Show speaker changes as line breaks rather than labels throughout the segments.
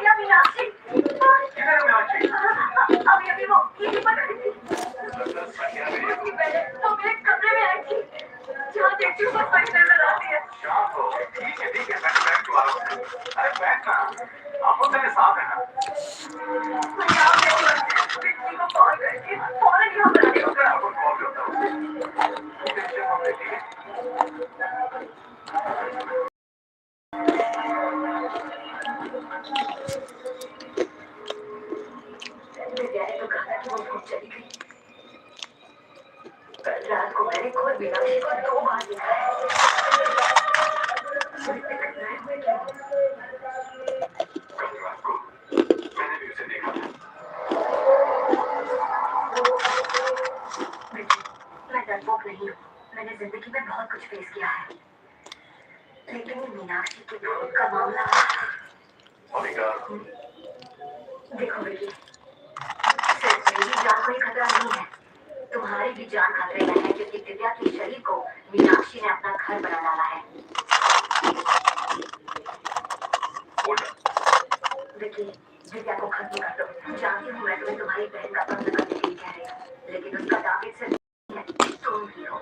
अरे बैंक ना हम लोग साथ है ना?
को मैंने खुद मीनाक्षी को दो बार देखा है मुझे घटनाएं हुई क्या
कल रात को मैंने भी उसे देखा था
बेटी, मैं डरपोक नहीं हूँ मैंने जिंदगी में बहुत कुछ फेस किया है लेकिन ये मीनाक्षी के भूत का मामला
मोनिका
देखो बेटी सिर्फ मेरी जान को ही खतरा नहीं है। तुम्हारी भी जान खतरे में है, क्योंकि दिव्या के शरीर को मीनाक्षी ने अपना घर बना डाला है। देखिए, दिव्या को खत्म कर दो। जानती हूँ मैं तुम्हें तुम्हारी बहन का करने के लिए कह रही हूँ, लेकिन उसका से तुम ही हो।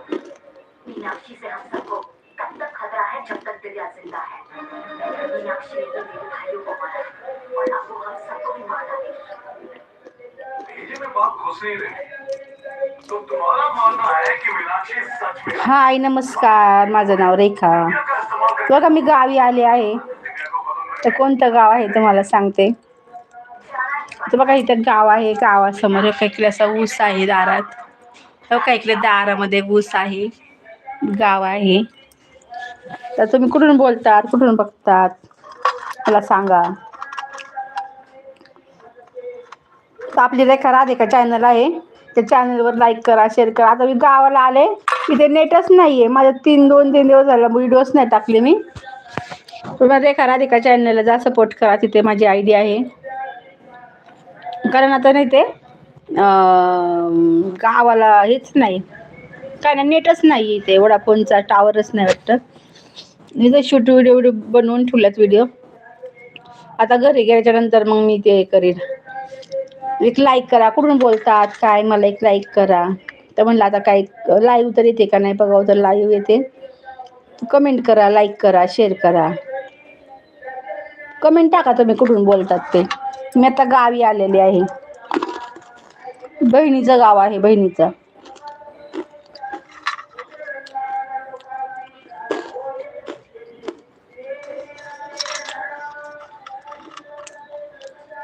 मीनाक्षी से हम सबको तब तक खतरा है जब तक दिव्या ज़िंदा है। मीनाक्षी ने तो मेरे भाइयों को मारा और अब वो हम सबको भी मार डालेगी।
घुस नहीं
हाय नमस्कार. माझं नाव रेखा. बघा मी गावी आले आहे. तर कोणतं गाव आहे तुम्हाला सांगते? तर बघा इथं गाव आहे. गावासमोर इकडे असा ऊस आहे दारात. हो का इकडे दारामध्ये ऊस आहे. गाव आहे. तर तुम्ही कुठून बोलतात? कुठून बघतात? मला सांगा. तर आपली रेखा राधिका चॅनल आहे. त्या चॅनलवर लाईक करा शेअर करा. आता मी गावाला आले इथे नेटच नाही आहे माझ्या तीन दोन तीन दिवस झाला व्हिडिओच नाही टाकले मी. तुम्ही रेखा राधिका चॅनलला जा सपोर्ट करा. तिथे माझी आयडिया आहे. कारण आता नाही ते गावाला हेच नाही. काय ना नेटच नाही इथे. वडाफोनचा टावरच नाही वाटतं. मी शूट व्हिडिओ व्हिडिओ बनवून ठेवल्यात व्हिडिओ आता घरी गेल्याच्यानंतर मग मी ते करीन. एक लाईक करा. कुठून बोलतात? काय? मला एक लाईक करा. तर म्हणलं आता काय लाईव्ह तर येते का नाही? बघावं तर लाईव्ह येते. कमेंट करा लाईक करा शेअर करा. कमेंट टाका तुम्ही कुठून बोलतात ते. मी आता गावी आलेले आहे. बहिणीचं गाव आहे बहिणीचं.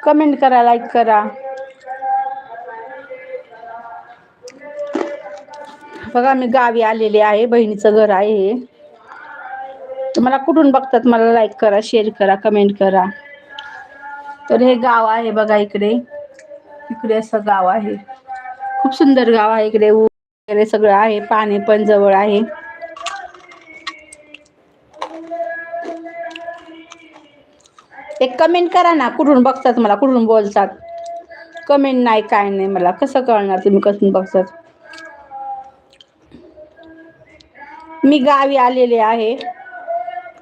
कमेंट करा लाईक करा. बघा मी गावी आलेले आहे बहिणीचं घर आहे हे. तर मला कुठून बघतात मला लाईक करा शेअर करा कमेंट करा. तर हे गाव आहे बघा इकडे. इकडे असं गाव आहे. खूप सुंदर गाव आहे इकडे. वगैरे सगळं आहे पाणी पण जवळ आहे. एक कमेंट करा ना कुठून बघतात मला कुठून बोलतात? कमेंट नाही काय नाही मला. कसं कळणार तुम्ही कसून बघतात? मी गावी आलेले आहे.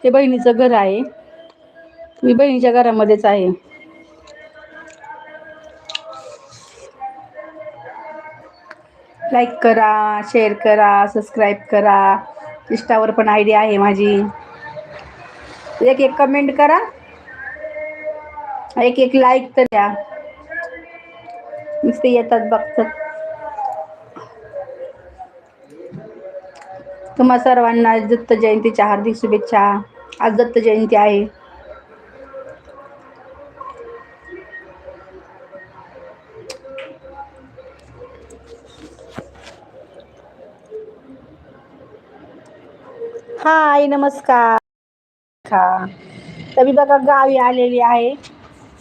हे बहिणीचं घर आहे. मी बहिणीच्या घरामध्येच आहे. लाईक करा शेअर करा सबस्क्राईब करा. इंस्टावर पण आयडिया आहे माझी. एक एक कमेंट करा. एक एक लाईक तर द्या. नुसते येतात बघतात. तुम्हा सर्वांना दत्त जयंतीच्या हार्दिक शुभेच्छा. आज दत्त जयंती आहे. हाय नमस्कार. हा. तर मी बघा गावी आलेली आहे.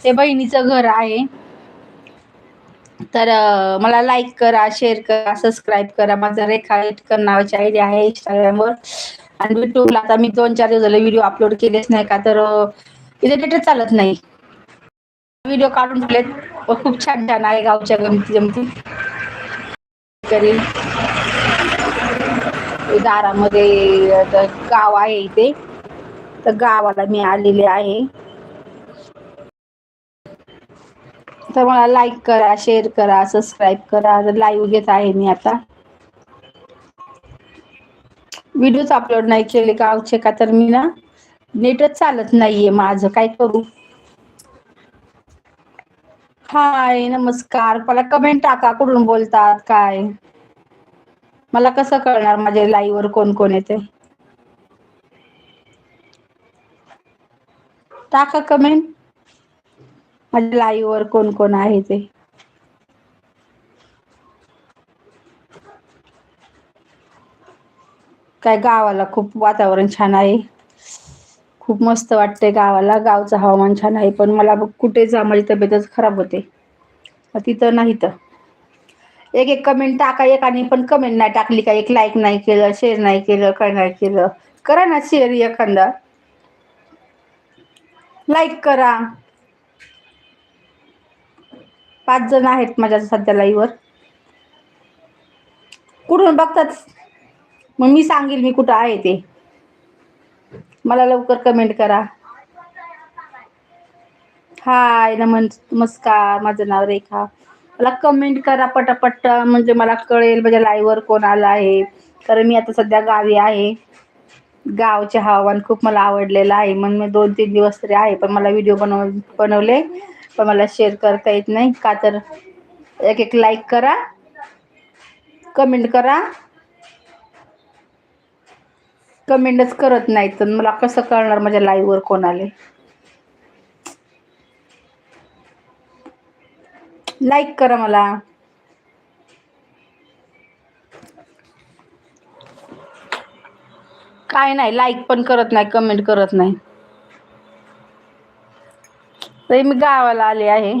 ते बहिणीचं घर आहे. तर मला लाईक करा शेअर करा सबस्क्राईब करा. माझा रेखा इटकर नावाची आयडी आहे इंस्टाग्रामवर आणि युट्यूबला आता मी दोन चार दिवस झाले व्हिडिओ अपलोड केलेच नाही का? तर अं, इथे डेटच चालत नाही. व्हिडिओ काढून ठेवलेत व खूप छान छान आहे गावच्या गमती. जमती करील दारामध्ये गाव आहे इथे. तर गावाला मी आलेले आहे. तर मला लाईक करा शेअर करा सबस्क्राईब करा. लाईव्ह घेत आहे मी आता. व्हिडिओच अपलोड नाही केले गावचे का तर मी ना नेटच चालत नाहीये माझं. काय करू? हाय नमस्कार. मला कमेंट टाका कुठून बोलतात काय? मला कसं कळणार माझ्या लाईव्ह वर कोण कोण येते? टाका कमेंट माझ्या लाईव्ह वर कोण कोण आहे ते. काय गावाला खूप वातावरण छान आहे. खूप मस्त वाटते गावाला. गावचं हवामान छान आहे पण मला बघ कुठे जा माझी तब्येतच खराब होते. तिथं नाही तर. एक एक कमेंट टाका एक आणि पण कमेंट नाही टाकली का? एक लाईक नाही केलं शेअर नाही केलं काय नाही केलं. करा ना शेअर एखादा. लाईक करा. पाच जण आहेत माझ्या सध्या लाईव्हवर कुठून बघतात? मग मी सांगेल मी कुठं आहे ते. मला लवकर कमेंट करा. हाय नमन नमस्कार माझं नाव रेखा. मला कमेंट करा पटापट म्हणजे मला कळेल माझ्या लाईव्हवर कोण आलं आहे. कारण मी आता सध्या गावी आहे. गावचे हवामान खूप मला आवडलेलं आहे. म्हणून मी दोन तीन दिवस तरी आहे पण मला व्हिडिओ बनव बनवले. पण मला शेअर करता येत नाही. का तर एक एक लाईक करा. कमेंट करा. कमेंटच करत नाही तर मला कसं कळणार माझ्या लाईव्हवर कोणाला? लाईक करा मला. काय नाही लाईक पण करत नाही कमेंट करत नाही. तरी मी गावाला आले आहे.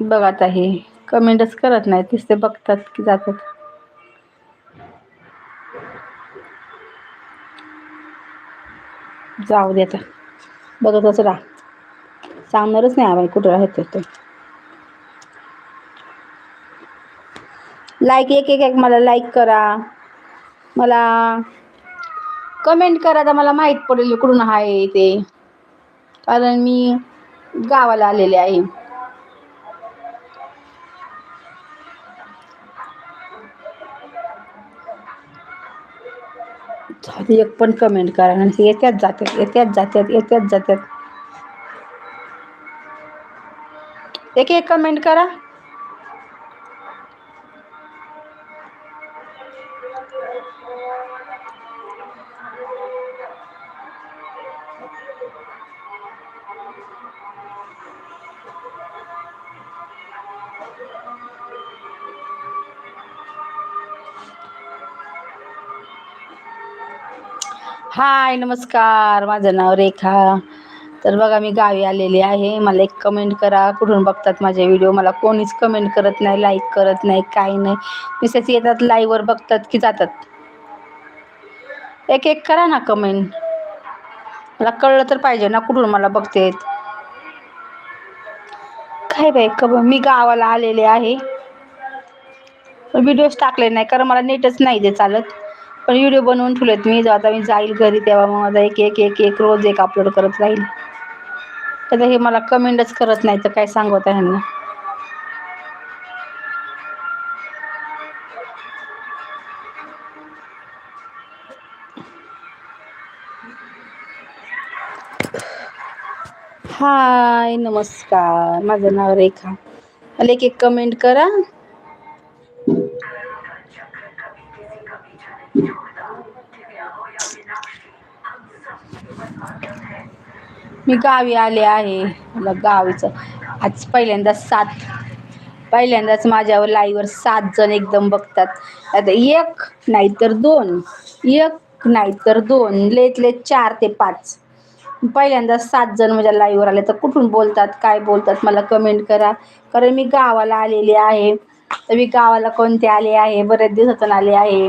बघत आहे कमेंटच करत नाही ते बघतात की जातात. जाऊ दे आता. बघतच राहा. सांगणारच नाही आम्हाला कुठं राहतो ते. लाईक एक एक एक मला लाईक करा. मला कमेंट करा तर मला माहीत पडेल इकडून आहे ते. कारण मी गावाला आलेले आहे. एक पण कमेंट करा आणि येत्याच जातात येत्याच जातात येत्याच जातात एक एक कमेंट करा. हाय नमस्कार. माझं नाव रेखा. तर बघा मी गावी आलेली आहे. मला एक कमेंट करा. कुठून बघतात माझे व्हिडिओ मला कोणीच कमेंट करत नाही लाईक करत नाही काही नाही. मिसेस येतात लाईव्हवर बघतात की जातात. एक एक करा ना कमेंट मला कळलं तर पाहिजे ना कुठून मला बघतेत. काय बाई कब मी गावाला आलेले आहे. व्हिडिओज टाकले नाही कारण मला नेटच नाही दे चालत. पण व्हिडिओ बनवून ठेवलेत. मी जेव्हा आता मी जाईल घरी तेव्हा मग माझा एक एक एक एक रोज एक अपलोड करत राहील. तर हे मला कमेंटच करत नाही तर काय सांगत आहे ह्यांना? हाय नमस्कार. माझं नाव रेखा. मला एक एक कमेंट करा. मी गावी आले आहे. मला गावीचं. आज पहिल्यांदा सात पहिल्यांदाच माझ्यावर लाईवर सात जण एकदम बघतात. आता एक नाही तर दोन एक नाही तर दोन लेत लेत चार ते पाच. पहिल्यांदा सात जण माझ्या लाईव्हवर आले. तर कुठून बोलतात काय बोलतात मला कमेंट करा. कारण मी गावाला आलेली आहे. तर मी गावाला कोणते आले आहे? बऱ्याच दिवसातून आले आहे.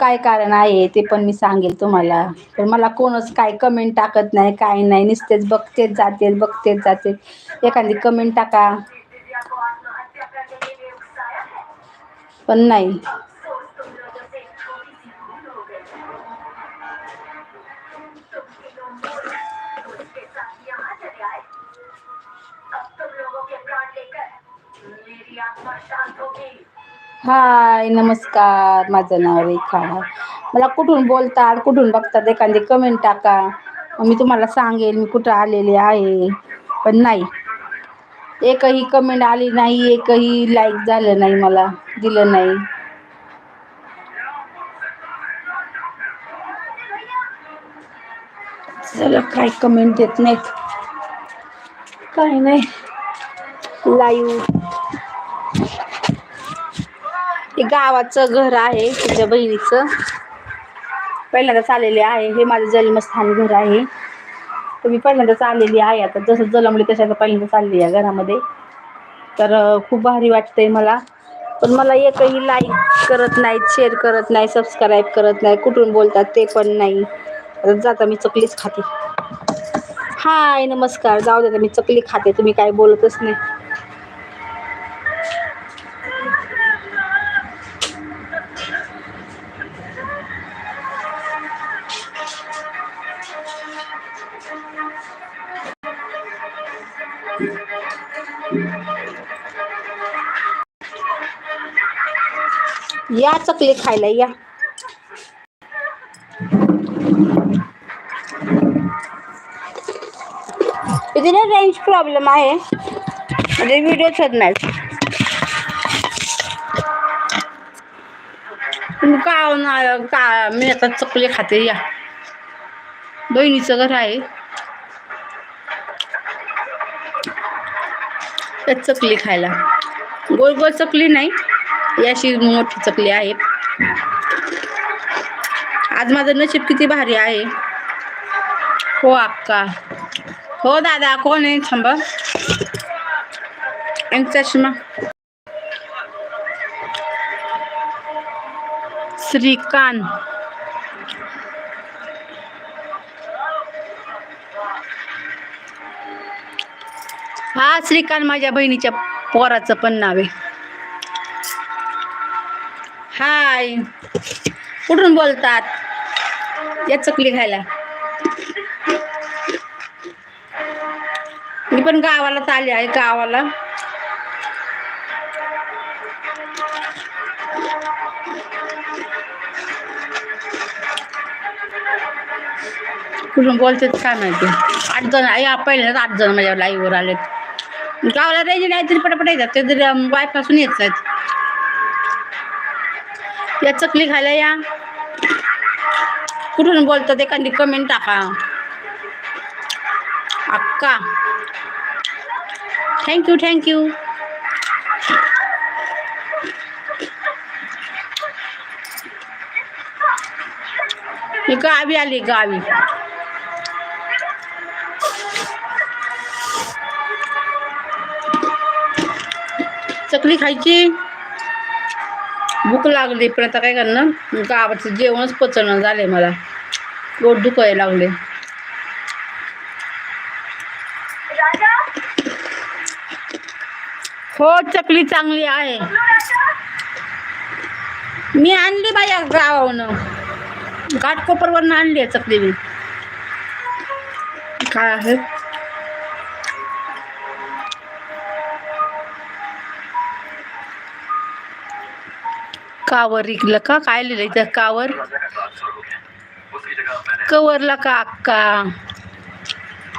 काय कारण आहे ते पण मी सांगेल तुम्हाला. पण मला कोणच काय कमेंट टाकत नाही काय नाही. नुसतेच बघतेच जाते बघतेच जाते एखादी कमेंट टाका. पण नाही. हाय नमस्कार. माझं नाव रेखा मला कुठून बोलतात कुठून बघतात एखादी कमेंट टाका. मग मी तुम्हाला सांगेल मी कुठं आलेले आहे. पण नाही. एकही कमेंट आली नाही एकही लाईक झालं नाही मला दिलं नाही. चला काय कमेंट देत नाहीत. काय नाही. लाईव्ह हे गावाचं घर आहे तुझ्या बहिणीचं. पहिल्यांदाच आलेले आहे हे माझं जन्मस्थान घर आहे. तर मी पहिल्यांदाच आलेली आहे. आता जसं जलमले तसं पहिल्यांदाच आलेली आहे घरामध्ये. तर खूप भारी वाटतंय मला. पण मला एकही लाईक करत नाहीत शेअर करत नाही सबस्क्राईब करत नाही कुठून बोलतात ते पण नाही. आता जाता मी चकलीच खाते. हाय नमस्कार. जाऊ दे मी चकली खाते. तुम्ही काय बोलतच नाही. या चकली खायला या. इथे ना रेंज प्रॉब्लेम आहे. म्हणजे व्हिडिओच नाही. तुम्ही का का मी आता चकली खाते या. बहिणीचं घर आहे. त्यात चकली खायला. गोल गोल चकली नाही. याची मोठी चकली आहे. आज माझं नशीब किती भारी आहे. हो अक्का. हो दादा कोण आहे? थांब. चष्मा. श्रीकांत. हा श्रीकांत माझ्या बहिणीच्या पोराचं पण नाव आहे. हाय. कुठून बोलतात? या चकली खायला. मी पण गावालाच आली आहे गावाला. कुठून बोलतात काय माहिती? आठ जण या पहिले आठ जण माझ्या लाईव्हवर आलेत. गावाला रेंज नाही तरी पटापट येतात ते तरी वायपासून येत आहेत या चकली खायला या. कुठून बोलतात एखादी कमेंट टाका. अक्का. थँक्यू थँक्यू मी गावी आली, गावी. चकली खायची? भूक लागली. पण आता काय करणार? गावाचं जेवणच पचणं झालंय मला. पोट दुखायला लागले हो चकली चांगली आहे. मी आणली माझ्या गावावरनं घाटकोपरवरनं आणली आहे चकली मी. काय आहे? कावर इकलं का? काय लिहिलं इथं? कावर? कवरला का अक्का?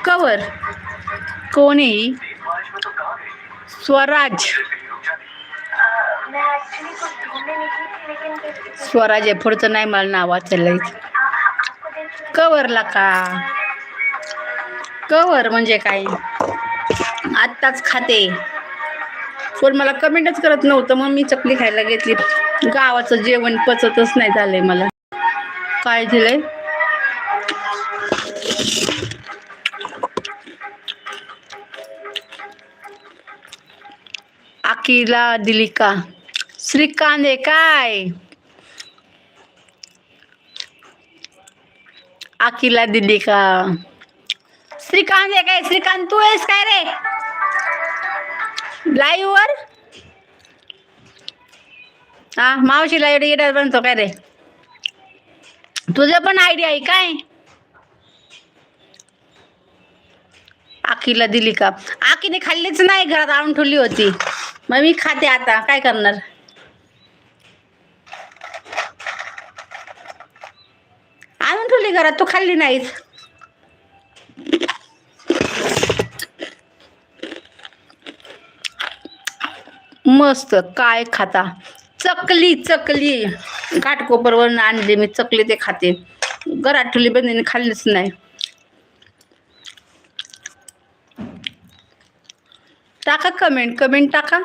कवर? कोणी? स्वराज. स्वराज आहे पुढचं नाही मला नाव वाचायला कवरला का? कवर म्हणजे काय? आत्ताच खाते. पण मला कमेंटच करत नव्हतं मग मी चकली खायला घेतली. गावाचं जेवण पचतच नाही झालंय मला. काय दिलंय? आकीला दिली का? श्रीकांत आहे काय? आकीला दिली का? श्रीकांत आहे काय? श्रीकांत तू आहेस काय रे? लाईव्ह वर? हा मावशीला एवढे येड्यात बनतो काय रे? तुझं पण आयडिया आहे काय? आकीला दिली का? आकीने खाल्लीच नाही घरात आणून ठेवली होती. मग मी खाते आता काय करणार? आणून ठेवली घरात तू खाल्ली नाहीस. मस्त काय खाता? चकली चकली. घाटकोपरवरून आणली मी चकली ते खाते. घरात ठेवली खाल्लीच नाही. टाका कमेंट कमेंट टाका.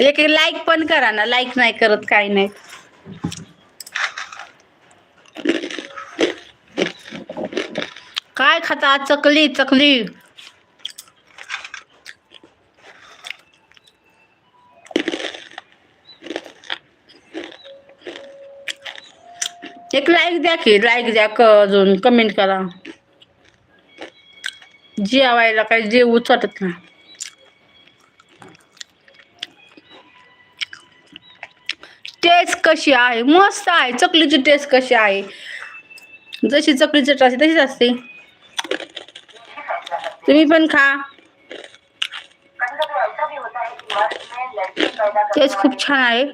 एक लाईक पण करा ना लाईक नाही करत काही नाही. काय खाता? चकली चकली. एक लाईक द्या की लाईक द्या क अजून कमेंट करा. जेवायला काही जेवूच वाटत नाही. टेस्ट कशी आहे? मस्त आहे. चकलीची टेस्ट कशी आहे? जशी चकलीची टेस्ट असते तशीच असते. तुम्ही पण खा. टेस्ट खूप छान आहे.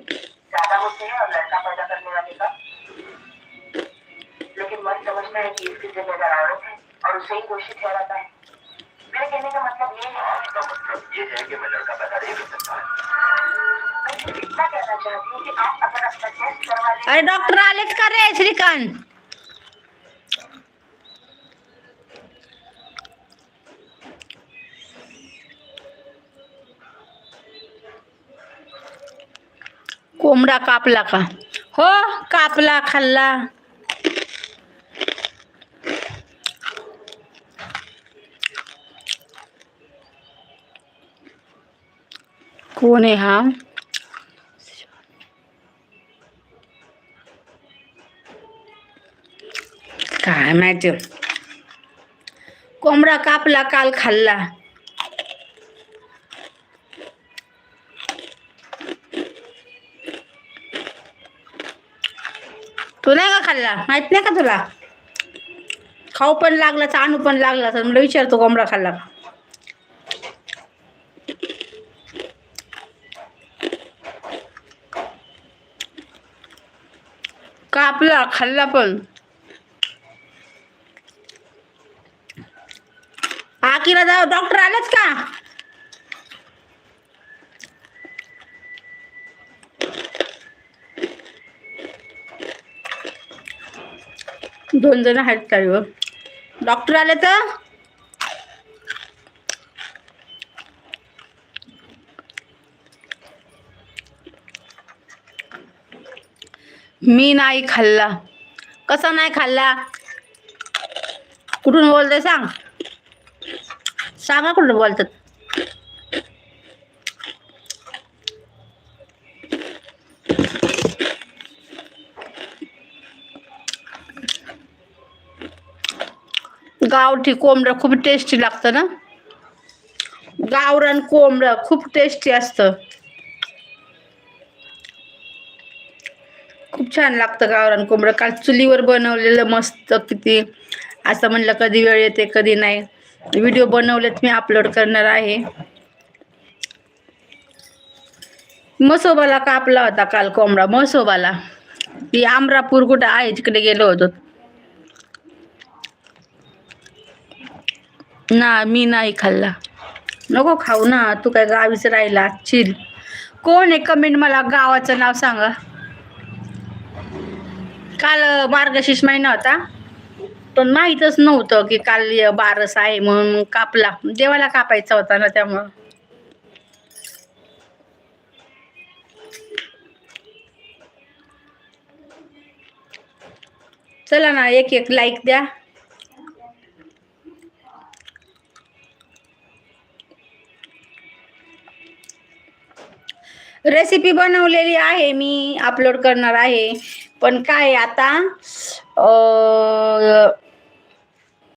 लेकिन मर्द समझता है कि इसकी जिम्मेदार औरत है और उसे ही दोषी ठहराता है। मेरे कहने का मतलब ये है
इसका मतलब ये है कि मैं लड़का पैदा नहीं कर सकता।
मैं सिर्फ़ इतना कहना चाहती हूँ कि आप अगर अपना टेस्ट करवा लें
अरे डॉक्टर आलेच का रे श्रीकांत। कोंबडा कापला का। हो कापला खाल्ला। कोण आहे हा. काय माहिती. कोंबडा कापला काल खाल्ला. तू नाही का खाल्ला? माहीत नाही का तुला? खाऊ पण लागला चाणू पण लागला तर मला विचारतो कोंबडा खाल्ला का? आपला खाल्ला पण. आकीला जाऊ डॉक्टर आलेच का? दोन जण आहेत चालू डॉक्टर आले तर? मी नाही खाल्ला. कसा नाही खाल्ला? कुठून बोलते सांग? सांगा कुठून बोलतात? गावठी कोंबडं खूप टेस्टी लागतं ना? गावरान कोंबडं खूप टेस्टी असतं. खूप छान लागतं गावरान कोंबडं. काल चुलीवर बनवलेलं मस्त किती असं म्हणलं कधी वेळ येते कधी नाही. व्हिडिओ बनवलेत मी अपलोड करणार आहे. मसोबाला कापला होता काल कोंबडा मसोबाला ती आमरापूर कुठं आहे तिकडे गेलो होतो. ना मी नाही खाल्ला. नको खाऊ ना तू काय गावीच राहिला चिल. कोण आहे? कमेंट मला गावाचं नाव सांगा. काल मार्गशीर्ष महिना होता. पण माहीतच नव्हतं की काल बारस आहे म्हणून कापला. देवाला कापायचा होता ना त्यामुळं. चला ना एक एक लाईक द्या. रेसिपी बनवलेली आहे मी अपलोड करणार आहे. पण काय आता?